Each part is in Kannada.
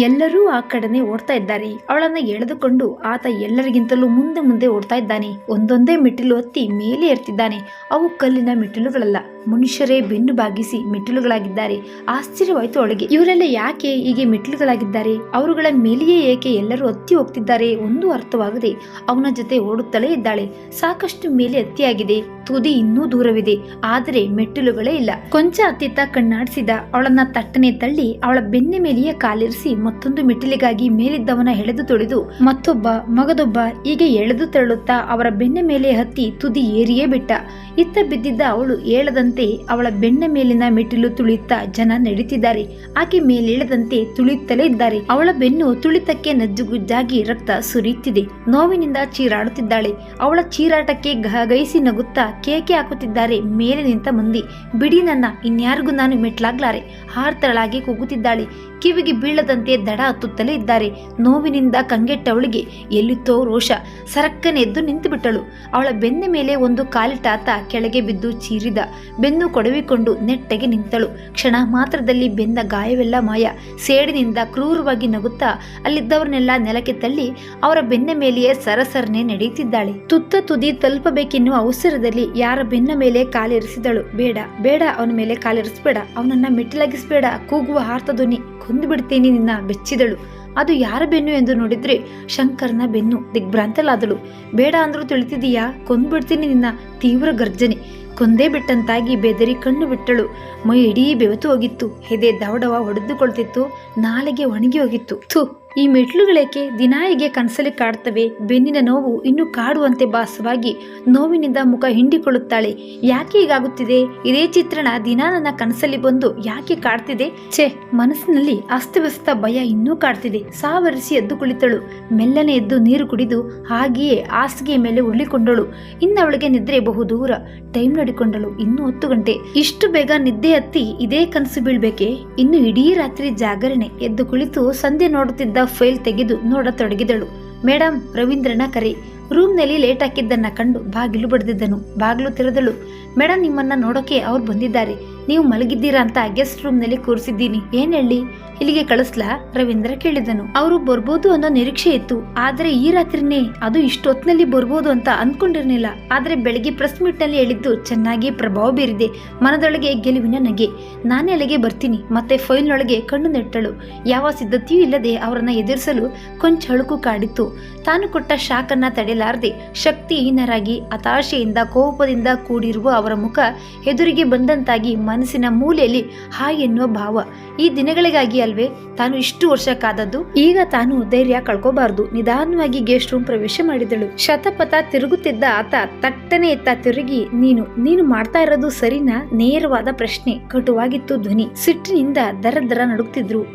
ಎಲ್ಲರೂ ಆ ಕಡೆನೆ ಓಡ್ತಾ ಇದ್ದಾರೆ. ಅವಳನ್ನ ಎಳೆದುಕೊಂಡು ಆತ ಎಲ್ಲರಿಗಿಂತಲೂ ಮುಂದೆ ಮುಂದೆ ಓಡ್ತಾ ಇದ್ದಾನೆ. ಒಂದೊಂದೇ ಮೆಟ್ಟಿಲು ಹತ್ತಿ ಮೇಲೆ ಏರ್ತಿದ್ದಾನೆ. ಅವು ಕಲ್ಲಿನ ಮೆಟ್ಟಿಲುಗಳಲ್ಲ. ಮನುಷ್ಯರೇ ಬೆನ್ನು ಬಾಗಿಸಿ ಮೆಟ್ಟಿಲುಗಳಾಗಿದ್ದಾರೆ. ಆಶ್ಚರ್ಯವಾಯ್ತು ಅವಳಿಗೆ. ಇವರೆಲ್ಲ ಯಾಕೆ ಹೀಗೆ ಮೆಟ್ಟಿಲುಗಳಾಗಿದ್ದಾರೆ? ಅವರುಗಳ ಮೇಲೆಯೇ ಏಕೆ ಎಲ್ಲರೂ ಹತ್ತಿ ಹೋಗ್ತಿದ್ದಾರೆ ಒಂದು ಅರ್ಥವಾಗದೆ ಅವನ ಜೊತೆ ಓಡುತ್ತಲೇ ಇದ್ದಾಳೆ. ಸಾಕಷ್ಟು ಮೇಲೆ ಹತ್ತಿಯಾಗಿದೆ. ತುದಿ ಇನ್ನೂ ದೂರವಿದೆ. ಆದರೆ ಮೆಟ್ಟಿಲುಗಳೇ ಇಲ್ಲ. ಕೊಂಚ ಅತ್ತಿತ್ತ ಕಣ್ಣಾಡಿಸಿದ ಅವಳನ್ನ ತಟ್ಟನೆ ತಳ್ಳಿ ಅವಳ ಬೆನ್ನೆ ಮೇಲೆಯೇ ಕಾಲಿರಿಸಿ ಮತ್ತೊಂದು ಮೆಟ್ಟಿಲಿಗಾಗಿ ಮೇಲಿದ್ದವನ ಎಳೆದು ತೊಳೆದು ಮತ್ತೊಬ್ಬ ಮಗದೊಬ್ಬ ಹೀಗೆ ಎಳೆದು ತೆರಳುತ್ತಾ ಅವರ ಬೆನ್ನೆ ಮೇಲೆ ಹತ್ತಿ ತುದಿ ಏರಿಯೇ ಬಿಟ್ಟ. ಇತ್ತ ಬಿದ್ದಿದ್ದ ಅವಳು ಏಳದಂತೆ ಅವಳ ಬೆನ್ನ ಮೇಲಿನ ಮೆಟ್ಟಿಲು ತುಳಿಯುತ್ತಾ ಜನ ನಡೀತಿದ್ದಾರೆ. ಆಕೆ ಮೇಲೇಳದಂತೆ ತುಳಿಯುತ್ತಲೇ ಇದ್ದಾರೆ. ಅವಳ ಬೆನ್ನು ತುಳಿತಕ್ಕೆ ನಜ್ಜುಗುಜ್ಜಾಗಿ ರಕ್ತ ಸುರಿಯುತ್ತಿದೆ. ನೋವಿನಿಂದ ಚೀರಾಡುತ್ತಿದ್ದಾಳೆ. ಅವಳ ಚೀರಾಟಕ್ಕೆ ಗಹಗೈಸಿ ನಗುತ್ತಾ ಕೇಕೆ ಹಾಕುತ್ತಿದ್ದಾರೆ. ಮೇಲೆ ನಿಂತ ಮಂದಿ, ಬಿಡಿ ನನ್ನ, ಇನ್ಯಾರಿಗೂ ನಾನು ಮೆಟ್ಲಾಗ್ಲಾರೆ. ಹಾರ್ತಳಾಗಿ ಕೂಗುತ್ತಿದ್ದಾಳೆ. ಕಿವಿಗೆ ಬೀಳದಂತೆ ದಡ ಹತ್ತುತ್ತಲೇ ಇದ್ದಾರೆ. ನೋವಿನಿಂದ ಕಂಗೆಟ್ಟವಳಿಗೆ ಎಲ್ಲಿತ್ತೋ ರೋಷ. ಸರಕ್ಕನೆ ಎದ್ದು ನಿಂತು ಬಿಟ್ಟಳು ಅವಳ ಬೆನ್ನ ಮೇಲೆ ಒಂದು ಕಾಲಿಟಾತ ಕೆಳಗೆ ಬಿದ್ದು ಚೀರಿದ. ಬೆನ್ನು ಕೊಡವಿಕೊಂಡು ನೆಟ್ಟಗೆ ನಿಂತಳು. ಕ್ಷಣ ಮಾತ್ರದಲ್ಲಿ ಬೆಂದ ಗಾಯವೆಲ್ಲ ಮಾಯ. ಸೇಡಿನಿಂದ ಕ್ರೂರವಾಗಿ ನಗುತ್ತಾ ಅಲ್ಲಿದ್ದವರನ್ನೆಲ್ಲ ನೆಲಕ್ಕೆ ತಳ್ಳಿ ಅವರ ಬೆನ್ನ ಮೇಲೆಯೇ ಸರಸರನೆ ನಡೆಯುತ್ತಿದ್ದಾಳೆ. ತುತ್ತ ತುದಿ ತಲುಪಬೇಕೆನ್ನುವ ಅವಸರದಲ್ಲಿ ಯಾರ ಬೆನ್ನ ಮೇಲೆ ಕಾಲಿರಿಸಿದಳು. ಬೇಡ ಬೇಡ, ಅವನ ಮೇಲೆ ಕಾಲಿರಿಸಬೇಡ. ಅವನನ್ನ ಮೆಟ್ಟಿಲಾಗಿಸಬೇಡ. ಕೂಗುವ ಹಾರ್ತ ಧ್ವನಿ. ಕೊಂದು ಬಿಡ್ತೀನಿ ನಿನ್ನ ಬೆಚ್ಚಿದಳು. ಅದು ಯಾರ ಬೆನ್ನು ಎಂದು ನೋಡಿದ್ರೆ ಶಂಕರನ ಬೆನ್ನು ದಿಗ್ಭ್ರಾಂತಲಾದಳು ಬೇಡ ಅಂದ್ರೂ ತಿಳಿತಿದೀಯಾ? ಕೊಂದ್ಬಿಡ್ತೀನಿ ನಿನ್ನ ತೀವ್ರ ಗರ್ಜನೆ. ಕೊಂದೇ ಬಿಟ್ಟಂತಾಗಿ ಬೆದರಿ ಕಣ್ಣು ಬಿಟ್ಟಳು. ಮೈ ಇಡೀ ಬೆವತು ಹೋಗಿತ್ತು. ಹೆದೆ ದವಡವ ಹೊಡೆದುಕೊಳ್ತಿತ್ತು. ನಾಲಿಗೆ ಒಣಗಿ ಹೋಗಿತ್ತು. ಥು. ಈ ಮೆಟ್ಲುಗಳೇಕೆ ದಿನಾಯಿಗೆ ಕನಸಲ್ಲಿ ಕಾಡ್ತವೆ ಬೆನ್ನಿನ ನೋವು ಇನ್ನೂ ಕಾಡುವಂತೆ ಭಾಸವಾಗಿ ನೋವಿನಿಂದ ಮುಖ ಹಿಂಡಿಕೊಳ್ಳುತ್ತಾಳೆ. ಯಾಕೆ ಹೀಗಾಗುತ್ತಿದೆ? ಇದೇ ಚಿತ್ರಣ ದಿನ ನನ್ನ ಕನಸಲ್ಲಿ ಬಂದು ಯಾಕೆ ಕಾಡ್ತಿದೆ? ಛೇ, ಮನಸ್ಸಿನಲ್ಲಿ ಅಸ್ತವ್ಯಸ್ತ ಭಯ ಇನ್ನೂ ಕಾಡ್ತಿದೆ. ಸಾವರಿಸಿ ಎದ್ದು ಕುಳಿತಳು. ಮೆಲ್ಲನೆ ಎದ್ದು ನೀರು ಕುಡಿದು ಹಾಗೆಯೇ ಹಾಸಿಗೆಯ ಮೇಲೆ ಉರುಳಿಕೊಂಡಳು. ಇನ್ನವಳಿಗೆ ನಿದ್ರೆ ಬಹುದೂರ ಟೈಮ್ ನೋಡಿಕೊಂಡಳು. ಇನ್ನು ಹತ್ತು ಗಂಟೆ. ಇಷ್ಟು ಬೇಗ ನಿದ್ದೆ ಹತ್ತಿ ಇದೇ ಕನಸು ಬೀಳ್ಬೇಕೆ? ಇನ್ನು ಇಡೀ ರಾತ್ರಿ ಜಾಗರಣೆ. ಎದ್ದು ಕುಳಿತು ಸಂಧ್ಯೆ ನೋಡುತ್ತಿದ್ದ ಫೈಲ್ ತೆಗೆದು ನೋಡತೊಡಗಿದಳು. ಮೇಡಮ್ ರವೀಂದ್ರನ ಕರೆ. ರೂಮ್ನಲ್ಲಿ ಲೇಟ್ ಹಾಕಿದ್ದನ್ನ ಕಂಡು ಬಾಗಿಲು ಬಡ್ದಿದ್ದನು. ಬಾಗಿಲು ತೆರೆದಳು. ಮೇಡಮ್ ನಿಮ್ಮನ್ನ ನೋಡೋಕೆ ಅವ್ರು ಬಂದಿದ್ದಾರೆ. ನೀವು ಮಲಗಿದ್ದೀರಾ ಅಂತ ಗೆಸ್ಟ್ ರೂಮ್ನಲ್ಲಿ ಕೂರಿಸಿದ್ದೀನಿ. ಏನ್ ಹೇಳಿ? ಇಲ್ಲಿಗೆ ಕಳಿಸ್ಲಾ? ರವೀಂದ್ರ ಕೇಳಿದನು. ಅವರು ಬರ್ಬೋದು ಅನ್ನೋ ನಿರೀಕ್ಷೆ ಇತ್ತು. ಆದ್ರೆ ಈ ರಾತ್ರಿನೇ ಅದು ಇಷ್ಟೊತ್ತಿನಲ್ಲಿ ಬರ್ಬೋದು ಅಂತ ಅನ್ಕೊಂಡಿರ್ಲಿಲ್ಲ. ಆದ್ರೆ ಬೆಳಗ್ಗೆ ಪ್ರೆಸ್ ಮೀಟ್ನಲ್ಲಿ ಹೇಳಿದ್ದು ಚೆನ್ನಾಗಿ ಪ್ರಭಾವ ಬೀರಿದೆ. ಮನದೊಳಗೆ ಗೆಲುವಿನ ನಗೆ. ನಾನೇ ಅಲ್ಲಿಗೆ ಬರ್ತೀನಿ. ಮತ್ತೆ ಫೈಲ್ನೊಳಗೆ ಕಣ್ಣು ನೆಟ್ಟಳು. ಯಾವ ಸಿದ್ಧತೆಯೂ ಇಲ್ಲದೆ ಅವರನ್ನ ಎದುರಿಸಲು ಕೊಂಚ ಹಳುಕು ಕಾಡಿತ್ತು. ತಾನು ಕೊಟ್ಟ ಶಾಕನ್ನ ತಡೆಯಲಾರದೆ ಶಕ್ತಿಹೀನರಾಗಿ ಹತಾಶೆಯಿಂದ ಕೋಪದಿಂದ ಕೂಡಿರುವ ಅವರ ಮುಖ ಎದುರಿಗೆ ಬಂದಂತಾಗಿ ಮನಸ್ಸಿನ ಮೂಲೆಯಲ್ಲಿ ಹಾಯ್ ಎನ್ನುವ ಭಾವ. ಈ ದಿನಗಳಿಗಾಗಿ ಅಲ್ವೇ? ತಾನು ಇಷ್ಟು ವರ್ಷ ಕಾದದ್ದು ಈಗ ತಾನು ಧೈರ್ಯ ಕಳ್ಕೋಬಾರದು. ನಿಧಾನವಾಗಿ ಗೆಸ್ಟ್ ರೂಮ್ ಪ್ರವೇಶ ಮಾಡಿದಳು. ಶತಪಥ ತಿರುಗುತ್ತಿದ್ದ ಆತ ತಟ್ಟನೆ ಇತ್ತ ತಿರುಗಿ, ನೀನು ನೀನು ಮಾಡ್ತಾ ಇರೋದು ಸರಿನಾ? ನೇರವಾದ ಪ್ರಶ್ನೆ. ಕಟುವಾಗಿತ್ತು ಧ್ವನಿ. ಸಿಟ್ಟಿನಿಂದ ದರ ದರ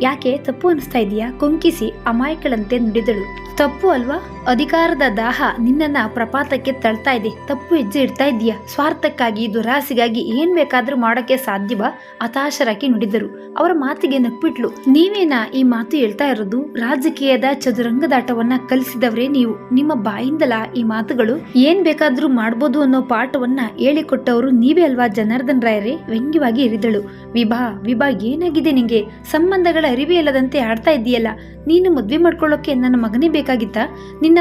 ಯಾಕೆ? ತಪ್ಪು ಅನಿಸ್ತಾ ಇದೆಯಾ? ಕುಂಕಿಸಿ ಅಮಾಯಕಳಂತೆ ನುಡಿದಳು. ತಪ್ಪು ಅಲ್ವಾ? ಅಧಿಕಾರದ ದಾಹ ನಿನ್ನನ್ನ ಪ್ರಪಾತಕ್ಕೆ ತಳ್ತಾ ಇದೆ. ತಪ್ಪು ಹೆಜ್ಜೆ ಇಡ್ತಾ ಇದೆಯಾ ಸ್ವಾರ್ಥಕ್ಕಾಗಿ ದುರಾಸೆಗಾಗಿ ಏನ್ ಬೇಕಾದ್ರೂ ಮಾಡೋಕೆ ಸಾಧ್ಯವ? ಹತಾಶರಾಗಿ ನುಡಿದರು. ಅವರ ಮಾತಿಗೆ ನಕ್ಬಿಟ್ಲು. ನೀವೇನಾ ಈ ಮಾತು ಹೇಳ್ತಾ ಇರೋದು? ರಾಜಕೀಯದ ಚದುರಂಗದಾಟವನ್ನ ಕಲಿಸಿದವರೇ ನೀವು. ನಿಮ್ಮ ಬಾಯಿಂದಲ ಈ ಮಾತುಗಳು? ಏನ್ ಬೇಕಾದ್ರೂ ಮಾಡ್ಬೋದು ಅನ್ನೋ ಪಾಠವನ್ನ ಹೇಳಿಕೊಟ್ಟವರು ನೀವೇ ಅಲ್ವಾ ಜನಾರ್ದನ್ ರಾಯರೇ? ವ್ಯಂಗ್ಯವಾಗಿ ಇರಿದಳು. ವಿಭಾ ವಿಭಾ, ಏನಾಗಿದೆ ನಿಂಗೆ? ಸಂಬಂಧಗಳ ಅರಿವೇ ಇಲ್ಲದಂತೆ ಆಡ್ತಾ ಇದೆಯಲ್ಲ. ನೀನು ಮದ್ವೆ ಮಾಡ್ಕೊಳ್ಳೋಕೆ ನನ್ನ ಮಗನೇ ಬೇಕಾಗಿತ್ತ?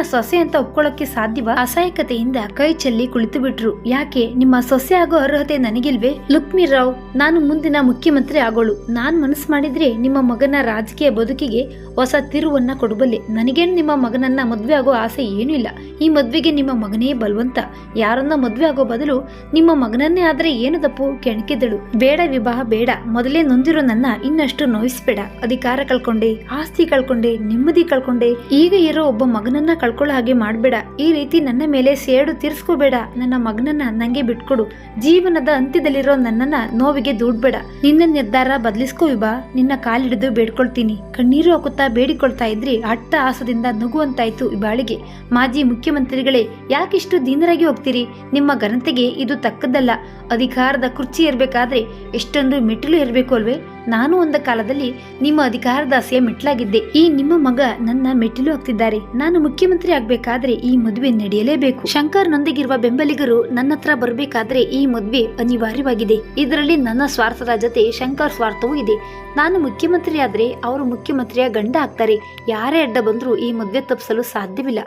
ಸೊಸೆ ಅಂತ ಒಪ್ಕೊಳ್ಳೋಕೆ ಸಾಧ್ಯವ? ಅಸಹಾಯಕತೆಯಿಂದ ಕೈ ಚೆಲ್ಲಿ ಕುಳಿತು ಬಿಟ್ರು ಯಾಕೆ? ನಿಮ್ಮ ಸೊಸೆ ಆಗೋ ಅರ್ಹತೆ ನನಗಿಲ್ವೇ? ಲುಕ್ಮಿ ರಾವ್, ನಾನು ಮುಂದಿನ ಮುಖ್ಯಮಂತ್ರಿ ಆಗೋಳು. ನಾನ್ ಮನಸ್ಸು ಮಾಡಿದ್ರೆ ನಿಮ್ಮ ಮಗನ ರಾಜಕೀಯ ಬದುಕಿಗೆ ಹೊಸ ತಿರುವನ್ನ ಕೊಡಬಲ್ಲೆ. ನನಗೇನು ನಿಮ್ಮ ಮಗನನ್ನ ಮದ್ವೆ ಆಗೋ ಆಸೆ ಏನೂ ಇಲ್ಲ. ಈ ಮದ್ವೆಗೆ ನಿಮ್ಮ ಮಗನೇ ಬಲವಂತ. ಯಾರನ್ನ ಮದ್ವೆ ಆಗೋ ಬದಲು ನಿಮ್ಮ ಮಗನನ್ನೇ ಆದ್ರೆ ಏನು ತಪ್ಪು? ಕೆಣಕಿದಳು. ಬೇಡ ವಿವಾಹ, ಬೇಡ. ಮೊದಲೇ ನೊಂದಿರೋ ನನ್ನ ಇನ್ನಷ್ಟು ನೋಯಿಸ್ಬೇಡ. ಅಧಿಕಾರ ಕಳ್ಕೊಂಡೆ, ಆಸ್ತಿ ಕಳ್ಕೊಂಡೆ, ನೆಮ್ಮದಿ ಕಳ್ಕೊಂಡೆ. ಈಗ ಇರೋ ಒಬ್ಬ ಮಗನನ್ನ ಕಳ್ಕೊಳ್ಳೋ ಹಾಗೆ ಮಾಡಬೇಡ. ಈ ರೀತಿ ನನ್ನ ಮೇಲೆ ಸೇಡು ತೀರ್ಸ್ಕೋಬೇಡ. ನನ್ನ ಮಗನನ್ನ ನಂಗೆ ಬಿಟ್ಕೊಡು. ಜೀವನದ ಅಂತ್ಯದಲ್ಲಿರೋ ನನ್ನನ್ನ ನೋವಿಗೆ ದೂಡ್ಬೇಡ. ನಿನ್ನ ನಿರ್ಧಾರ ಬದಲಿಸ್ಕೋ ವಿಭಾ. ನಿನ್ನ ಕಾಲಿಡಿದು ಬೇಡ್ಕೊಳ್ತೀನಿ. ಕಣ್ಣೀರು ಹಾಕುತ್ತಾ ಬೇಡಿಕೊಳ್ತಾ ಇದ್ರಿ ಅಟ್ಟ ಆಸದಿಂದ ನುಗ್ಗುವಂತಾಯ್ತು ಬಾಳಿಗೆ ಮಾಜಿ ಮುಖ್ಯಮಂತ್ರಿಗಳೇ, ಯಾಕಿಷ್ಟು ದೀನರಾಗಿ ಹೋಗ್ತೀರಿ? ನಿಮ್ಮ ಘನತೆಗೆ ಇದು ತಕ್ಕದ್ದಲ್ಲ. ಅಧಿಕಾರದ ಕುರ್ಚಿ ಇರಬೇಕಾದ್ರೆ ಎಷ್ಟೊಂದು ಮೆಟ್ಟಿಲು ಇರಬೇಕು ಅಲ್ವೇ? ನಾನು ಒಂದ ಕಾಲದಲ್ಲಿ ನಿಮ್ಮ ಅಧಿಕಾರದಾಸೆಯ ಮೆಟ್ಲಾಗಿದ್ದೆ. ಈ ನಿಮ್ಮ ಮಗ ನನ್ನ ಮೆಟ್ಟಿಲು ಹಾಕ್ತಿದ್ದಾರೆ. ನಾನು ಮುಖ್ಯಮಂತ್ರಿ ಆಗ್ಬೇಕಾದ್ರೆ ಈ ಮದುವೆ ನಡೆಯಲೇಬೇಕು. ಶಂಕರ್ನೊಂದಿಗಿರುವ ಬೆಂಬಲಿಗರು ನನ್ನ ಹತ್ರ ಬರಬೇಕಾದ್ರೆ ಈ ಮದುವೆ ಅನಿವಾರ್ಯವಾಗಿದೆ. ಇದರಲ್ಲಿ ನನ್ನ ಸ್ವಾರ್ಥದ ಜೊತೆ ಶಂಕರ್ ಸ್ವಾರ್ಥವೂ ಇದೆ. ನಾನು ಮುಖ್ಯಮಂತ್ರಿ ಆದ್ರೆ ಅವರು ಮುಖ್ಯಮಂತ್ರಿಯ ಗಂಡ ಆಗ್ತಾರೆ. ಯಾರೇ ಅಡ್ಡ ಬಂದರೂ ಈ ಮದುವೆ ತಪ್ಪಿಸಲು ಸಾಧ್ಯವಿಲ್ಲ.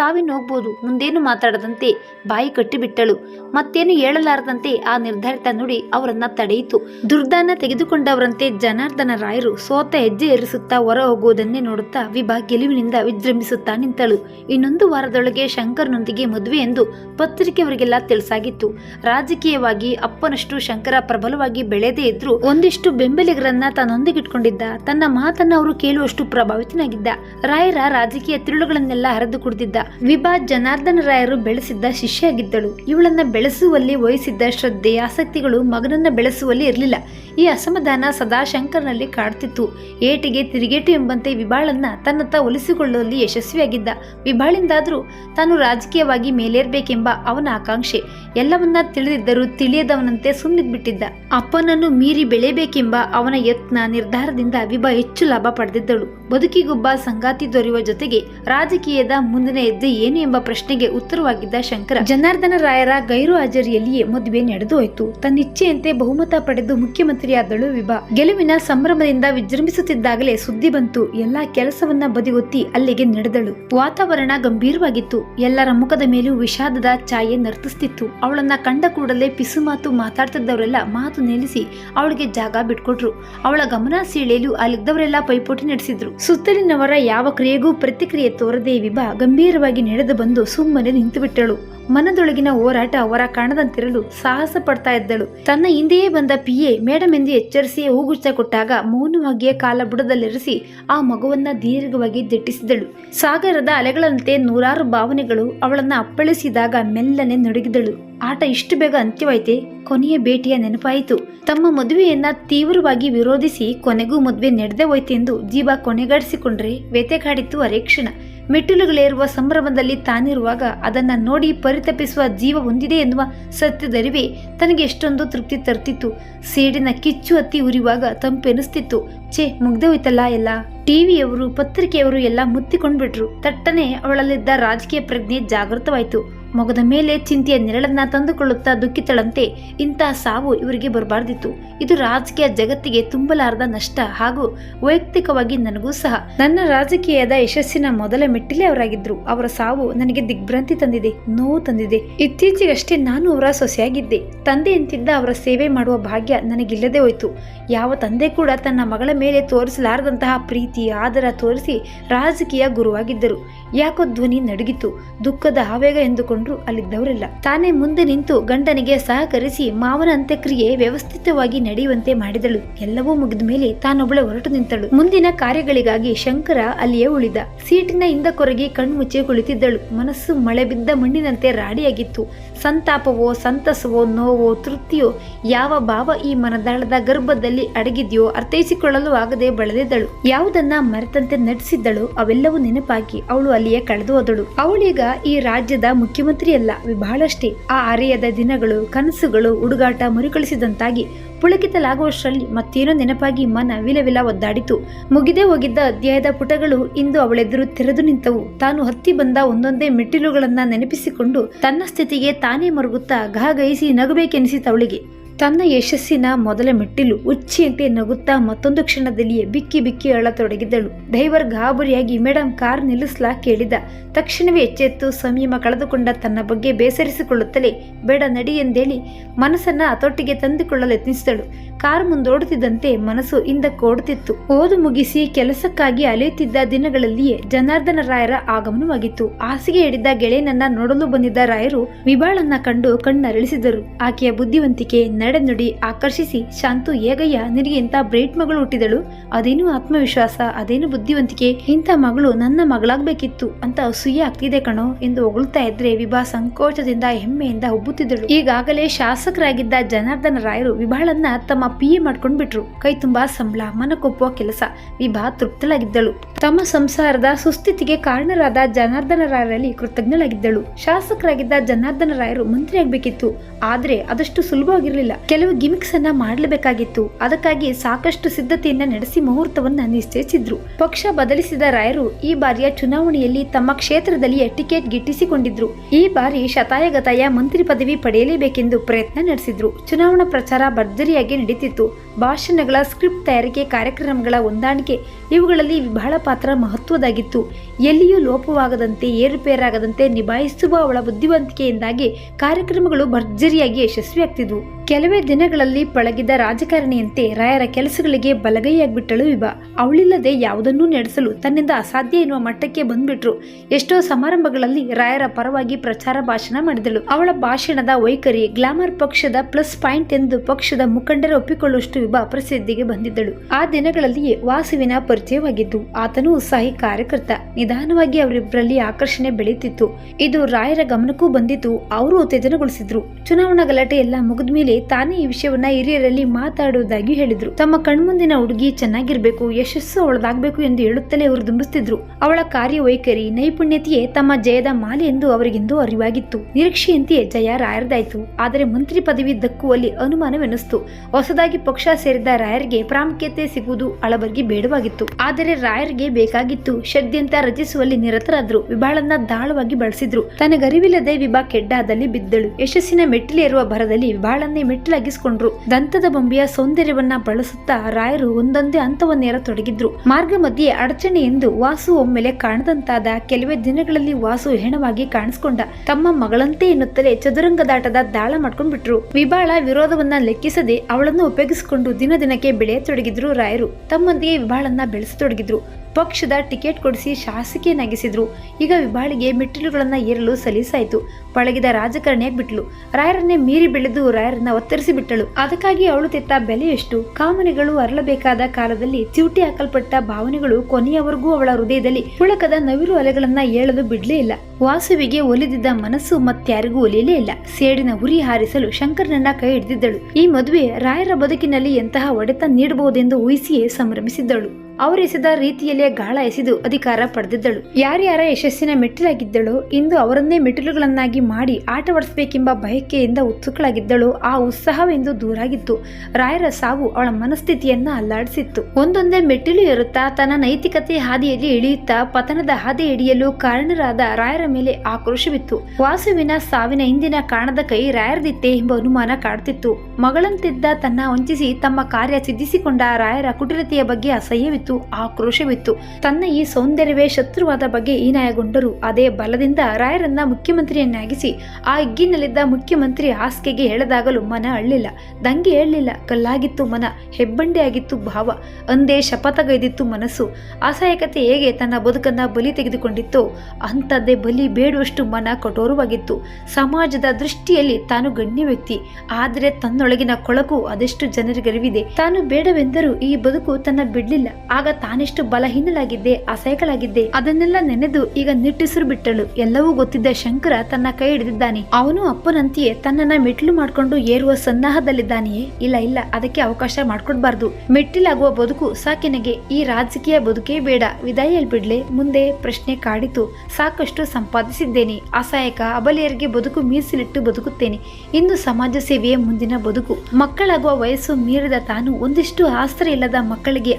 ಸಾವಿನ ಹೋಗ್ಬೋದು, ಮುಂದೇನು ಮಾತಾಡದಂತೆ ಬಾಯಿ ಕಟ್ಟಿಬಿಟ್ಟಳು ಮತ್ತೇನು ಹೇಳಲಾರದಂತೆ ಆ ನಿರ್ಧಾರಿತ ನುಡಿ ಅವರನ್ನ ತಡೆಯಿತು. ದುರ್ದಾನ ತೆಗೆದುಕೊಂಡವರಂತೆ ಜನಾರ್ದನ ರಾಯರು ಸೋತ ಹೆಜ್ಜೆ ಏರಿಸುತ್ತಾ ಹೊರ ಹೋಗುವುದನ್ನೇ ನೋಡುತ್ತಾ ವಿಭಾ ಗೆಲುವಿನಿಂದ ವಿಜೃಂಭಿಸುತ್ತಾ ನಿಂತಳು. ಇನ್ನೊಂದು ವಾರದೊಳಗೆ ಶಂಕರ್ನೊಂದಿಗೆ ಮದುವೆ ಎಂದು ಪತ್ರಿಕೆಯವರಿಗೆಲ್ಲ ತಿಳಿಸಾಗಿತ್ತು. ರಾಜಕೀಯವಾಗಿ ಅಪ್ಪನಷ್ಟು ಶಂಕರ ಪ್ರಬಲವಾಗಿ ಬೆಳೆದೇ ಇದ್ರು ಒಂದಿಷ್ಟು ಬೆಂಬಲಿಗರನ್ನ ತನ್ನೊಂದಿಗಿಟ್ಕೊಂಡಿದ್ದ, ತನ್ನ ಮಾತನ್ನ ಅವರು ಕೇಳುವಷ್ಟು ಪ್ರಭಾವಿತನಾಗಿದ್ದ. ರಾಯರ ರಾಜಕೀಯ ತಿರುಳುಗಳನ್ನೆಲ್ಲ ಹರಿದು ಕುಡಿದಿದ್ದ ವಿಭಾ ಜನಾರ್ದನ ರಾಯರು ಬೆಳೆಸಿದ್ದ ಶಿಷ್ಯಾಗಿದ್ದಳು. ಇವಳನ್ನ ಬೆಳೆಸುವಲ್ಲಿ ವಹಿಸಿದ್ದ ಶ್ರದ್ಧೆ, ಆಸಕ್ತಿಗಳು ಮಗನನ್ನ ಬೆಳೆಸುವಲ್ಲಿ ಇರಲಿಲ್ಲ. ಈ ಅಸಮಾಧಾನ ಸದಾ ಶಂಕರ್ನಲ್ಲಿ ಕಾಡ್ತಿತ್ತು. ಏಟಿಗೆ ತಿರುಗೇಟು ಎಂಬಂತೆ ವಿಭಾಳನ್ನ ತನ್ನತ್ತ ಒಲಿಸಿಕೊಳ್ಳುವಲ್ಲಿ ಯಶಸ್ವಿಯಾಗಿದ್ದ ವಿಭಾಳಿಂದಾದ್ರೂ ತಾನು ರಾಜಕೀಯವಾಗಿ ಮೇಲೇರ್ಬೇಕೆಂಬ ಅವನ ಆಕಾಂಕ್ಷೆ. ಎಲ್ಲವನ್ನ ತಿಳಿದಿದ್ದರೂ ತಿಳಿಯದವನಂತೆ ಸುಮ್ಮನಿದ್ಬಿಟ್ಟಿದ್ದ ಅಪ್ಪನನ್ನು ಮೀರಿ ಬೆಳೆಯಬೇಕೆಂಬ ಅವನ ಯತ್ನ ನಿರ್ಧಾರದಿಂದ ವಿಭಾ ಹೆಚ್ಚು ಲಾಭ ಪಡೆದಿದ್ದಳು. ಬದುಕಿಗೊಬ್ಬ ಸಂಗಾತಿ ದೊರೆಯುವ ಜೊತೆಗೆ ರಾಜಕೀಯದ ಮುಂದಿನ ಹೆಜ್ಜೆ ಏನು ಎಂಬ ಪ್ರಶ್ನೆಗೆ ಉತ್ತರವಾಗಿದ್ದ ಶಂಕರ, ಜನಾರ್ದನ ರಾಯರ ಗೈರು ಹಾಜರಿಯಲ್ಲಿಯೇ ಮದುವೆ ನಡೆದು ಹೋಯಿತು. ತನ್ನಿಚ್ಛೆಯಂತೆ ಬಹುಮತ ಪಡೆದು ಮುಖ್ಯಮಂತ್ರಿಯಾದಳು ವಿಭಾ. ಗೆಲುವಿನ ಸಂಭ್ರಮದಿಂದ ವಿಜೃಂಭಿಸುತ್ತಿದ್ದಾಗಲೇ ಸುದ್ದಿ ಬಂತು. ಎಲ್ಲಾ ಕೆಲಸವನ್ನ ಬದಿಗೊತ್ತಿ ಅಲ್ಲಿಗೆ ನಡೆದಳು. ವಾತಾವರಣ ಗಂಭೀರವಾಗಿತ್ತು. ಎಲ್ಲರ ಮುಖದ ಮೇಲೂ ವಿಷಾದದ ಛಾಯೆ ನರ್ತಿಸ್ತಿತ್ತು. ಅವಳನ್ನ ಕಂಡ ಕೂಡಲೇ ಪಿಸು ಮಾತು ಮಾತಾಡ್ತಿದ್ದವರೆಲ್ಲ ಮಾತು ನಿಲ್ಲಿಸಿ ಅವಳಿಗೆ ಜಾಗ ಬಿಟ್ಕೊಟ್ರು. ಅವಳ ಗಮನ ಸೀಳೆಯಲು ಅಲ್ಲಿದ್ದವರೆಲ್ಲ ಪೈಪೋಟಿ ನಡೆಸಿದ್ರು. ಸುತ್ತಲಿನವರ ಯಾವ ಕ್ರಿಯೆಗೂ ಪ್ರತಿಕ್ರಿಯೆ ತೋರದೆ ವಿಭಾ ಗಂಭೀರವಾಗಿ ನಡೆದು ಬಂದು ಸುಮ್ಮನೆ ನಿಂತು ಬಿಟ್ಟಳು ಮನದೊಳಗಿನ ಹೋರಾಟ ಅವರ ಕಾಣದಂತಿರಲು ಸಾಹಸ ಪಡ್ತಾ ಇದ್ದಳು. ತನ್ನ ಹಿಂದೆಯೇ ಬಂದ ಪಿಯೆ ಮೇಡಮ್ ಎಂದು ಎಚ್ಚರಿಸಿ ಹೂಗುಚ್ಚ ಕೊಟ್ಟಾಗ ಮೌನವಾಗಿಯೇ ಕಾಲ ಬುಡದಲ್ಲಿರಿಸಿ ಆ ಮಗುವನ್ನ ದೀರ್ಘವಾಗಿ ದಿಟ್ಟಿಸಿದಳು. ಸಾಗರದ ಅಲೆಗಳಂತೆ ನೂರಾರು ಭಾವನೆಗಳು ಅವಳನ್ನ ಅಪ್ಪಳಿಸಿದಾಗ ಮೆಲ್ಲನೆ ನಡುಗಿದಳು. ಆಟ ಇಷ್ಟು ಬೇಗ ಅಂತ್ಯವಾಯಿತೆ? ಕೊನೆಯ ಭೇಟಿಯ ನೆನಪಾಯಿತು. ತಮ್ಮ ಮದುವೆಯನ್ನ ತೀವ್ರವಾಗಿ ವಿರೋಧಿಸಿ ಕೊನೆಗೂ ಮದುವೆ ನಡೆದೇ ಹೋಯ್ತೆಂದು ಜೀವ ಕೊನೆಗಾಡಿಸಿಕೊಂಡ್ರೆ ವ್ಯತೆ ಕಾಡಿತ್ತು ಅರೆ ಕ್ಷಣ ಮೆಟ್ಟಿಲುಗಳೇರುವ ಸಂಭ್ರಮದಲ್ಲಿ ತಾನಿರುವಾಗ ಅದನ್ನು ನೋಡಿ ಪರಿತಪಿಸುವ ಜೀವ ಹೊಂದಿದೆ ಎನ್ನುವ ಸತ್ಯದರಿವೆ. ತನಗೆ ಎಷ್ಟೊಂದು ತೃಪ್ತಿ ತರ್ತಿತ್ತು. ಸೇಡಿನ ಕಿಚ್ಚು ಹತ್ತಿ ಉರಿಯುವಾಗ ತಂಪೆನಿಸ್ತಿತ್ತು. ಛೇ, ಮುಗ್ದೋಯ್ತಲ್ಲ ಎಲ್ಲ. ಟಿವಿಯವರು ಪತ್ರಿಕೆಯವರು ಎಲ್ಲ ಮುತ್ತಿಕೊಂಡ್ಬಿಟ್ರು. ತಟ್ಟನೆ ಅವಳಲ್ಲಿದ್ದ ರಾಜಕೀಯ ಪ್ರಜ್ಞೆ ಜಾಗೃತವಾಯಿತು. ಮೊಗದ ಮೇಲೆ ಚಿಂತೆಯ ನೆರಳನ್ನ ತಂದುಕೊಳ್ಳುತ್ತಾ ದುಃಖಿತಳಂತೆ ಇಂತಹ ಸಾವು ಇವರಿಗೆ ಬರಬಾರ್ದಿತ್ತು. ಇದು ರಾಜಕೀಯ ಜಗತ್ತಿಗೆ ತುಂಬಲಾರದ ನಷ್ಟ ಹಾಗೂ ವೈಯಕ್ತಿಕವಾಗಿ ನನಗೂ ಸಹ. ನನ್ನ ರಾಜಕೀಯದ ಯಶಸ್ಸಿನ ಮೊದಲ ಮೆಟ್ಟಿಲೇ ಅವರಾಗಿದ್ರು. ಅವರ ಸಾವು ನನಗೆ ದಿಗ್ಭ್ರಾಂತಿ ತಂದಿದೆ, ನೋವು ತಂದಿದೆ. ಇತ್ತೀಚೆಗಷ್ಟೇ ನಾನು ಅವರ ಸೊಸೆಯಾಗಿದ್ದೆ. ತಂದೆಯಂತಿದ್ದ ಅವರ ಸೇವೆ ಮಾಡುವ ಭಾಗ್ಯ ನನಗಿಲ್ಲದೆ ಹೋಯ್ತು. ಯಾವ ತಂದೆ ಕೂಡ ತನ್ನ ಮಗಳ ಮೇಲೆ ತೋರಿಸಲಾರದಂತಹ ಪ್ರೀತಿ, ಆದರ ತೋರಿಸಿ ರಾಜಕೀಯ ಗುರುವಾಗಿದ್ದರು. ಯಾಕೋ ಧ್ವನಿ ನಡುಗಿತು. ದುಃಖದ ಆವೇಗ ಎಂದುಕೊಂಡ್ರು ಅಲ್ಲಿದ್ದವರೆಲ್ಲ. ತಾನೇ ಮುಂದೆ ನಿಂತು ಗಂಡನಿಗೆ ಸಹಕರಿಸಿ ಮಾವನ ಅಂತ್ಯಕ್ರಿಯೆ ವ್ಯವಸ್ಥಿತವಾಗಿ ನಡೆಯುವಂತೆ ಮಾಡಿದಳು. ಎಲ್ಲವೂ ಮುಗಿದ ಮೇಲೆ ತಾನೊಬ್ಬಳೆ ಹೊರಟು ನಿಂತಳು. ಮುಂದಿನ ಕಾರ್ಯಗಳಿಗಾಗಿ ಶಂಕರ ಅಲ್ಲಿಯೇ ಉಳಿದ. ಸೀಟಿನ ಹಿಂದ ಕೊರಗಿ ಕಣ್ಮುಚ್ಚಿ ಕುಳಿತಿದ್ದಳು. ಮನಸ್ಸು ಮಳೆ ಬಿದ್ದ ಮಣ್ಣಿನಂತೆ ರಾಡಿಯಾಗಿತ್ತು. ಸಂತಾಪವೋ, ಸಂತಸವೋ, ನೋವೋ, ತೃಪ್ತಿಯೋ, ಯಾವ ಭಾವ ಈ ಮನದಾಳದ ಗರ್ಭದಲ್ಲಿ ಅಡಗಿದೆಯೋ ಅರ್ಥೈಸಿಕೊಳ್ಳಲು ಆಗದೆ ಬಳದಿದ್ದಳು ಯಾವುದನ್ನ ಮರೆತಂತೆ ನಟಿಸಿದ್ದಳು ಅವೆಲ್ಲವೂ ನೆನಪಾಗಿ ಅವಳು ಅಲ್ಲಿಯೇ ಕಳೆದು ಹೋದಳು. ಅವಳೀಗ ಈ ರಾಜ್ಯದ ಮುಖ್ಯಮಂತ್ರಿಯಲ್ಲ, ಬಹಳಷ್ಟೇ. ಆ ಅರೆಯದ ದಿನಗಳು, ಕನಸುಗಳು, ಹುಡುಗಾಟ ಮರುಕಳಿಸಿದಂತಾಗಿ ಪುಳಕಿತಲಾಗುವಷ್ಟರಲ್ಲಿ ಮತ್ತೇನೋ ನೆನಪಾಗಿ ಮನ ವಿಲವಿಲ ಒದ್ದಾಡಿತು. ಮುಗಿದೇ ಹೋಗಿದ್ದ ಅಧ್ಯಾಯದ ಪುಟಗಳು ಇಂದು ಅವಳೆದುರು ತೆರೆದು ನಿಂತವು. ತಾನು ಹತ್ತಿ ಬಂದ ಒಂದೊಂದೇ ಮೆಟ್ಟಿಲುಗಳನ್ನ ನೆನಪಿಸಿಕೊಂಡು ತನ್ನ ಸ್ಥಿತಿಗೆ ತಾನೇ ಮರುಗುತ್ತಾ ಘಾಗೈಸಿ ನಗಬೇಕೆನಿಸಿತವಳಿಗೆ ತನ್ನ ಯಶಸ್ಸಿನ ಮೊದಲ ಮೆಟ್ಟಿಲು ಉಚ್ಚಿಯಂತೆ ನಗುತ್ತಾ ಮತ್ತೊಂದು ಕ್ಷಣದಲ್ಲಿಯೇ ಬಿಕ್ಕಿ ಬಿಕ್ಕಿ ಅಳತೊಡಗಿದ್ದಳು ಡ್ರೈವರ್ ಗಾಬರಿಯಾಗಿ ಮೇಡಮ್ ಕಾರ್ ನಿಲ್ಲಿಸ್ಲಾ? ಕೇಳಿದ. ತಕ್ಷಣವೇ ಎಚ್ಚೆತ್ತು, ಸಂಯಮ ಕಳೆದುಕೊಂಡ ತನ್ನ ಬಗ್ಗೆ ಬೇಸರಿಸಿಕೊಳ್ಳುತ್ತಲೇ, ಬೇಡ ನಡಿ ಎಂದೇಳಿ ಮನಸ್ಸನ್ನ ಹತೋಟಿಗೆ ತಂದುಕೊಳ್ಳಲು ಯತ್ನಿಸಿದಳು. ಕಾರ್ ಮುಂದೋಡುತ್ತಿದ್ದಂತೆ ಮನಸ್ಸು ಹಿಂದಕ್ಕೆ ಓಡುತ್ತಿತ್ತು ಓದು ಮುಗಿಸಿ ಕೆಲಸಕ್ಕಾಗಿ ಅಲೆಯುತ್ತಿದ್ದ ದಿನಗಳಲ್ಲಿಯೇ ಜನಾರ್ದನ ರಾಯರ ಆಗಮನವಾಗಿತ್ತು. ಹಾಸಿಗೆ ಹಿಡಿದ ಗೆಳೆಯನನ್ನ ನೋಡಲು ಬಂದಿದ್ದ ರಾಯರು ವಿಭಾಳನ್ನ ಕಂಡು ಕಣ್ಣರಳಿಸಿದರು. ಆಕೆಯ ಬುದ್ಧಿವಂತಿಕೆ, ನಡೆನುಡಿ ಆಕರ್ಷಿಸಿ ಶಾಂತು, ಏಗಯ್ಯ, ನಿನಗೆ ಇಂಥ ಬ್ರೈಟ್ ಮಗಳು ಹುಟ್ಟಿದಳು. ಅದೇನು ಆತ್ಮವಿಶ್ವಾಸ, ಅದೇನು ಬುದ್ಧಿವಂತಿಕೆ, ಇಂಥ ಮಗಳು ನನ್ನ ಮಗಳಾಗ್ಬೇಕಿತ್ತು ಅಂತ ಅಸೂಯೆ ಆಗ್ತಿದೆ ಕಣೋ ಎಂದು ಹೊಗಳುತ್ತಾ ಇದ್ರೆ ವಿಭಾ ಸಂಕೋಚದಿಂದ ಹೆಮ್ಮೆಯಿಂದ ಉಬ್ಬುತ್ತಿದ್ದಳು ಈಗಾಗಲೇ ಶಾಸಕರಾಗಿದ್ದ ಜನಾರ್ದನ ರಾಯರು ವಿಭಾಳನ್ನ ತಮ್ಮ ಪಿ ಎ ಮಾಡ್ಕೊಂಡ್ಬಿಟ್ರು. ಕೈ ತುಂಬಾ ಸಂಬಳ ಮನಕೊಪ್ಪುವ ಕೆಲಸ. ವಿಭಾ ತೃಪ್ತಳಾಗಿದ್ದಳು. ತಮ್ಮ ಸಂಸಾರದ ಸುಸ್ಥಿತಿಗೆ ಕಾರಣರಾದ ಜನಾರ್ದನ ರಾಯರಲ್ಲಿ ಕೃತಜ್ಞಳಾಗಿದ್ದಳು. ಶಾಸಕರಾಗಿದ್ದ ಜನಾರ್ದನ ರಾಯರು ಮಂತ್ರಿ ಆಗ್ಬೇಕಿತ್ತು ಆದ್ರೆ ಅದಷ್ಟು ಸುಲಭವಾಗಿರಲಿಲ್ಲ. ಕೆಲವು ಗಿಮಿಕ್ಸ್ ಅನ್ನ ಮಾಡಲೇಬೇಕಾಗಿತ್ತು. ಅದಕ್ಕಾಗಿ ಸಾಕಷ್ಟು ಸಿದ್ಧತೆಯನ್ನ ನಡೆಸಿ ಮುಹೂರ್ತವನ್ನ ನಿಶ್ಚಯಿಸಿದ್ರು. ಪಕ್ಷ ಬದಲಿಸಿದ ರಾಯರು ಈ ಬಾರಿಯ ಚುನಾವಣೆಯಲ್ಲಿ ತಮ್ಮ ಕ್ಷೇತ್ರದಲ್ಲಿಯೇ ಟಿಕೆಟ್ ಗಿಟ್ಟಿಸಿಕೊಂಡಿದ್ರು. ಈ ಬಾರಿ ಶತಾಯಗತಾಯ ಮಂತ್ರಿ ಪದವಿ ಪಡೆಯಲೇಬೇಕೆಂದು ಪ್ರಯತ್ನ ನಡೆಸಿದ್ರು. ಚುನಾವಣಾ ಪ್ರಚಾರ ಭರ್ಜರಿಯಾಗಿ ನಡೀತಿತ್ತು ಭಾಷಣಗಳ, ಸ್ಕ್ರಿಪ್ಟ್ ತಯಾರಿಕೆ ಕಾರ್ಯಕ್ರಮಗಳ ಹೊಂದಾಣಿಕೆ ಇವುಗಳಲ್ಲಿ ಬಹಳ ಪಾತ್ರ ಮಹತ್ವದಾಗಿತ್ತು ಎಲ್ಲಿಯೂ ಲೋಪವಾಗದಂತೆ, ಏರುಪೇರಾಗದಂತೆ ನಿಭಾಯಿಸುವ ಅವಳ ಬುದ್ಧಿವಂತಿಕೆಯಿಂದಾಗಿ ಕಾರ್ಯಕ್ರಮಗಳು ಭರ್ಜರಿಯಾಗಿ ಯಶಸ್ವಿಯಾಗ್ತಿದ್ವು. ಕೆಲವೇ ದಿನಗಳಲ್ಲಿ ಪಳಗಿದ ರಾಜಕಾರಣಿಯಂತೆ ರಾಯರ ಕೆಲಸಗಳಿಗೆ ಬಲಗೈಯಾಗ್ಬಿಟ್ಟಳು ವಿಭಾ. ಅವಳಿಲ್ಲದೆ ಯಾವುದನ್ನೂ ನಡೆಸಲು ತನ್ನಿಂದ ಅಸಾಧ್ಯ ಎನ್ನುವ ಮಟ್ಟಕ್ಕೆ ಬಂದ್ಬಿಟ್ರು. ಎಷ್ಟೋ ಸಮಾರಂಭಗಳಲ್ಲಿ ರಾಯರ ಪರವಾಗಿ ಪ್ರಚಾರ ಭಾಷಣ ಮಾಡಿದಳು. ಅವಳ ಭಾಷಣದ ವೈಖರಿ, ಗ್ಲಾಮರ್ ಪಕ್ಷದ ಪ್ಲಸ್ ಪಾಯಿಂಟ್ ಎಂದು ಪಕ್ಷದ ಮುಖಂಡರು ಒಪ್ಪಿಕೊಳ್ಳುವಷ್ಟು ವಿಭಾ ಪ್ರಸಿದ್ಧಿಗೆ ಬಂದಿದ್ದಳು. ಆ ದಿನಗಳಲ್ಲಿಯೇ ವಾಸುವಿನ ಪರಿಚಯವಾಗಿದ್ದು, ಆತನು ಉತ್ಸಾಹಿ ಕಾರ್ಯಕರ್ತ. ನಿಧಾನವಾಗಿ ಅವರಿಬ್ಬರಲ್ಲಿ ಆಕರ್ಷಣೆ ಬೆಳೆಯುತ್ತಿತ್ತು. ಇದು ರಾಯರ ಗಮನಕ್ಕೂ ಬಂದಿತ್ತು ಅವರು ಉತ್ತೇಜನಗೊಳಿಸಿದ್ರು. ಚುನಾವಣಾ ಗಲಾಟೆ ಎಲ್ಲ ಮುಗಿದ ಮೇಲೆ ತಾನೇ ಈ ವಿಷಯವನ್ನ ಹಿರಿಯರಲ್ಲಿ ಮಾತಾಡುವುದಾಗಿ ಹೇಳಿದ್ರು. ತಮ್ಮ ಕಣ್ಮುಂದಿನ ಹುಡುಗಿ ಚೆನ್ನಾಗಿರ್ಬೇಕು, ಯಶಸ್ಸು ಅವಳದಾಗಬೇಕು ಎಂದು ಹೇಳುತ್ತಲೇ ಅವರು ದುಂಬಿಸ್ತಿದ್ರು. ಅವಳ ಕಾರ್ಯವೈಖರಿ, ನೈಪುಣ್ಯತೆಯೇ ತಮ್ಮ ಜಯದ ಮಾಲೆ ಎಂದು ಅವರಿಗೆಂದು ಅರಿವಾಗಿತ್ತು. ನಿರೀಕ್ಷೆಯಂತೆಯೇ ಜಯ ರಾಯರದಾಯಿತು. ಆದರೆ ಮಂತ್ರಿ ಪದವಿ ದಕ್ಕುವಲ್ಲಿ ಅನುಮಾನವೆನಿಸ್ತು. ಹೊಸದಾಗಿ ಪಕ್ಷ ಸೇರಿದ ರಾಯರ್ಗೆ ಪ್ರಾಮುಖ್ಯತೆ ಸಿಗುವುದು ಅಳಬರ್ಗಿ ಬೇಡವಾಗಿತ್ತು. ಆದರೆ ರಾಯರ್ಗೆ ಬೇಕಾಗಿತ್ತು. ಷಡ್ಯಂತ್ರ ರಚಿಸುವಲ್ಲಿ ನಿರತರಾದ್ರು. ವಿಭಾಳನ್ನ ದಾಳವಾಗಿ ಬಳಸಿದ್ರು. ತನಗರಿವಿಲ್ಲದೆ ವಿಭಾ ಕೆಡ್ಡಾದಲ್ಲಿ ಬಿದ್ದಳು. ಯಶಸ್ಸಿನ ಮೆಟ್ಟಿಲೇರುವ ಭರದಲ್ಲಿ ವಿಭಾಳನ್ನೇ ಮೆಟ್ಟಿಲಾಗಿಸಿಕೊಂಡ್ರು. ದಂತದ ಬೊಂಬೆಯ ಸೌಂದರ್ಯವನ್ನ ಬಳಸುತ್ತಾ ರಾಯರು ಒಂದೊಂದೇ ಹಂತವನ್ನೇರ ತೊಡಗಿದ್ರು. ಮಾರ್ಗ ಮಧ್ಯೆ ಅಡಚಣೆ ಎಂದು ವಾಸು ಒಮ್ಮೆಲೆ ಕಾಣದಂತಾದ ಕೆಲವೇ ದಿನಗಳಲ್ಲಿ ವಾಸು ಹೆಣವಾಗಿ ಕಾಣಿಸಿಕೊಂಡ. ತಮ್ಮ ಮಗಳಂತೆ ಎನ್ನುತ್ತಲೇ ಚದುರಂಗದಾಟದ ದಾಳ ಮಾಡ್ಕೊಂಡ್ಬಿಟ್ರು. ವಿಭಾಳ ವಿರೋಧವನ್ನ ಲೆಕ್ಕಿಸದೆ ಅವಳನ್ನು ಉಪಯೋಗಿಸಿಕೊಂಡು ದಿನ ದಿನಕ್ಕೆ ಬೆಳೆಯತೊಡಗಿದ್ರು ರಾಯರು. ತಮ್ಮೊಂದಿಗೆ ವಿಭಾಳನ್ನ ಬೆಳೆಸತೊಡಗಿದ್ರು. ಪಕ್ಷದ ಟಿಕೆಟ್ ಕೊಡಿಸಿ ಶಾಸಕಿಯನ್ನಾಗಿಸಿದ್ರು ಈಗ ವಿಭಾಳಿಗೆ ಮೆಟ್ಟಿಲುಗಳನ್ನು ಏರಲು ಸಲೀಸಾಯಿತು. ಪಳಗಿದ ರಾಜಕಾರಣಿಯಾಗಿ ಬಿಟ್ಲು ರಾಯರನ್ನೇ ಮೀರಿ ಬೆಳೆದು ರಾಯರನ್ನ ಒತ್ತರಿಸಿ ಬಿಟ್ಟಳು. ಅದಕ್ಕಾಗಿ ಅವಳು ತೆತ್ತ ಬೆಲೆಯಷ್ಟು ಕಾಮನೆಗಳು ಅರಳಬೇಕಾದ ಕಾಲದಲ್ಲಿ ಚಿವುಟಿ ಹಾಕಲ್ಪಟ್ಟ ಭಾವನೆಗಳು ಕೊನೆಯವರೆಗೂ ಅವಳ ಹೃದಯದಲ್ಲಿ ಪುಳಕದ ನವಿರು ಅಲೆಗಳನ್ನ ಏಳಲು ಬಿಡಲೇ ಇಲ್ಲ. ವಾಸುವಿಗೆ ಒಲಿದಿದ್ದ ಮನಸ್ಸು ಮತ್ತಾರಿಗೂ ಒಲಿಯಲೇ ಇಲ್ಲ. ಸೇಡಿನ ಉರಿ ಹಾರಿಸಲು ಶಂಕರನನ್ನ ಕೈ ಹಿಡಿದಿದ್ದಳು. ಈ ಮದುವೆ ರಾಯರ ಬದುಕಿನಲ್ಲಿ ಎಂತಹ ಒಡೆತ ನೀಡಬಹುದೆಂದು ಊಹಿಸಿಯೇ ಸಂಭ್ರಮಿಸಿದ್ದಳು. ಅವರೆಸೆದ ರೀತಿಯಲ್ಲೇ ಗಾಳ ಎಸೆದು ಅಧಿಕಾರ ಪಡೆದಿದ್ದಳು. ಯಾರ್ಯಾರ ಯಶಸ್ಸಿನ ಮೆಟ್ಟಿಲಾಗಿದ್ದಳು ಇಂದು ಅವರನ್ನೇ ಮೆಟ್ಟಿಲುಗಳನ್ನಾಗಿ ಮಾಡಿ ಆಟವಾಡಿಸಬೇಕೆಂಬ ಬಯಕೆಯಿಂದ ಉತ್ಸುಕಳಾಗಿದ್ದಳು. ಆ ಉತ್ಸಾಹವೆಂದು ದೂರಾಗಿತ್ತು. ರಾಯರ ಸಾವು ಅವಳ ಮನಸ್ಥಿತಿಯನ್ನ ಅಲ್ಲಾಡಿಸಿತ್ತು. ಒಂದೊಂದೇ ಮೆಟ್ಟಿಲು ಏರುತ್ತಾ ತನ್ನ ನೈತಿಕತೆ ಹಾದಿಯಲ್ಲಿ ಇಳಿಯುತ್ತಾ ಪತನದ ಹಾದಿ ಹಿಡಿಯಲು ಕಾರಣರಾದ ರಾಯರ ಮೇಲೆ ಆಕ್ರೋಶವಿತ್ತು. ವಾಸುವಿನ ಸಾವಿನ ಹಿಂದಿನ ಕಾರಣದ ಕೈ ರಾಯರದಿತ್ತೆ ಎಂಬ ಅನುಮಾನ ಕಾಡ್ತಿತ್ತು ಮಗಳಂತಿದ್ದ ತನ್ನ ವಂಚಿಸಿ ತಮ್ಮ ಕಾರ್ಯ ಸಿದ್ಧಿಸಿಕೊಂಡ ರಾಯರ ಕುಟಿಲತೆಯ ಬಗ್ಗೆ ಅಸಹ್ಯವಿತ್ತು. ಆಕ್ರೋಶವಿತ್ತು. ತನ್ನ ಈ ಸೌಂದರ್ಯವೇ ಶತ್ರುವಾದ ಬಗ್ಗೆ ಹೀನಾಯಗೊಂಡರು. ಅದೇ ಬಲದಿಂದ ರಾಯರನ್ನ ಮುಖ್ಯಮಂತ್ರಿಯನ್ನಾಗಿಸಿ, ಆ ಹಿಗ್ಗಿನಲ್ಲಿದ್ದ ಮುಖ್ಯಮಂತ್ರಿ ಹಾಸಿಗೆಗೆ ಎಳೆದಾಗಲು ಮನ ಅಳ್ಳಿಲ್ಲ. ದಂಗೆ ಹೇಳಲಿಲ್ಲ. ಕಲ್ಲಾಗಿತ್ತು ಮನ ಹೆಬ್ಬಂಡೆಯಾಗಿತ್ತು ಭಾವ. ಅಂದೇ ಶಪಥಗೈದಿತ್ತು ಮನಸ್ಸು. ಅಸಹಾಯಕತೆ ಹೇಗೆ ತನ್ನ ಬದುಕನ್ನ ಬಲಿ ತೆಗೆದುಕೊಂಡಿತ್ತೋ, ಅಂಥದ್ದೇ ಬಲಿ ಬೇಡುವಷ್ಟು ಮನ ಕಠೋರವಾಗಿತ್ತು. ಸಮಾಜದ ದೃಷ್ಟಿಯಲ್ಲಿ ತಾನು ಗಣ್ಯ ವ್ಯಕ್ತಿ. ಆದರೆ ತನ್ನೊಳಗಿನ ಕೊಳಕು ಅದೆಷ್ಟು ಜನರಿಗರಿವಿದೆ. ತಾನು ಬೇಡವೆಂದರೂ ಈ ಬದುಕು ತನ್ನ ಬಿಡ್ಲಿಲ್ಲ. ಆಗ ತಾನೆಷ್ಟು ಬಲಹೀನಲಾಗಿದ್ದೆ ಅಸಹ್ಯಗಳಾಗಿದ್ದೆ ಅದನ್ನೆಲ್ಲ ನೆನೆದು ಈಗ ನಿಟ್ಟಿಸಿರು ಬಿಟ್ಟಳು. ಎಲ್ಲವೂ ಗೊತ್ತಿದ್ದ ಶಂಕರ ತನ್ನ ಕೈ ಹಿಡಿದಿದ್ದಾನೆ. ಅವನು ಅಪ್ಪನಂತೆಯೇ ತನ್ನನ್ನ ಮೆಟ್ಲು ಮಾಡ್ಕೊಂಡು ಏರುವ ಸನ್ನಾಹದಲ್ಲಿದ್ದಾನೆಯೇ? ಇಲ್ಲ ಇಲ್ಲ, ಅದಕ್ಕೆ ಅವಕಾಶ ಮಾಡ್ಕೊಡ್ಬಾರ್ದು. ಮೆಟ್ಟಿಲಾಗುವ ಬದುಕು ಸಾಕಿನಗೆ ಈ ರಾಜಕೀಯ ಬದುಕೇ ಬೇಡ. ವಿದಾಯ ಹೇಳ್ಬಿಡ್ಲೆ. ಮುಂದೆ ಪ್ರಶ್ನೆ ಕಾಡಿತು. ಸಾಕಷ್ಟು ಸಂಪಾದಿಸಿದ್ದೇನೆ. ಅಸಹಾಯಕ, ಅಬಲಿಯರಿಗೆ ಬದುಕು ಮೀಸಲಿಟ್ಟು ಬದುಕುತ್ತೇನೆ. ಇನ್ನು ಸಮಾಜ ಸೇವೆಯೇ ಮುಂದಿನ ಬದುಕು. ಮಕ್ಕಳಾಗುವ ವಯಸ್ಸು ಮೀರಿದ ತಾನು ಒಂದಿಷ್ಟು ಆಸ್ತ್ರ ಇಲ್ಲದ ಮಕ್ಕಳಿಗೆ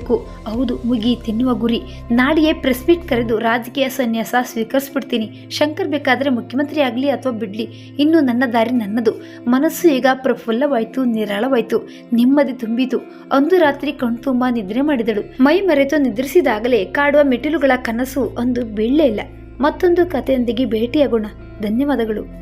ಅಮ್ಮನಾಗ್ಬಿಡ್ಬೇಕು ಹೌದು, ಮುಗಿ, ತಿನ್ನುವ ಗುರಿ. ನಾಡಿಗೆ ಪ್ರೆಸ್ ಮೀಟ್ ಕರೆದು ರಾಜಕೀಯ ಸನ್ಯಾಸ ಸ್ವೀಕರಿಸ್ಬಿಡ್ತೀನಿ. ಶಂಕರ್ ಬೇಕಾದ್ರೆ ಮುಖ್ಯಮಂತ್ರಿ ಆಗಲಿ ಅಥವಾ ಬಿಡ್ಲಿ. ಇನ್ನು ನನ್ನ ದಾರಿ ನನ್ನದು. ಮನಸ್ಸು ಈಗ ಪ್ರಫುಲ್ಲವಾಯಿತು, ನಿರಾಳವಾಯಿತು. ನೆಮ್ಮದಿ ತುಂಬಿತು. ಅಂದು ರಾತ್ರಿ ಕಣ್ತುಂಬ ನಿದ್ರೆ ಮಾಡಿದಳು. ಮೈ ಮರೆತು ನಿದ್ರಿಸಿದಾಗಲೇ ಕಾಡುವ ಮೆಟ್ಟಿಲುಗಳ ಕನಸು ಅಂದು ಬೀಳಲೇ ಇಲ್ಲ. ಮತ್ತೊಂದು ಕಥೆಯೊಂದಿಗೆ ಭೇಟಿಯಾಗೋಣ. ಧನ್ಯವಾದಗಳು.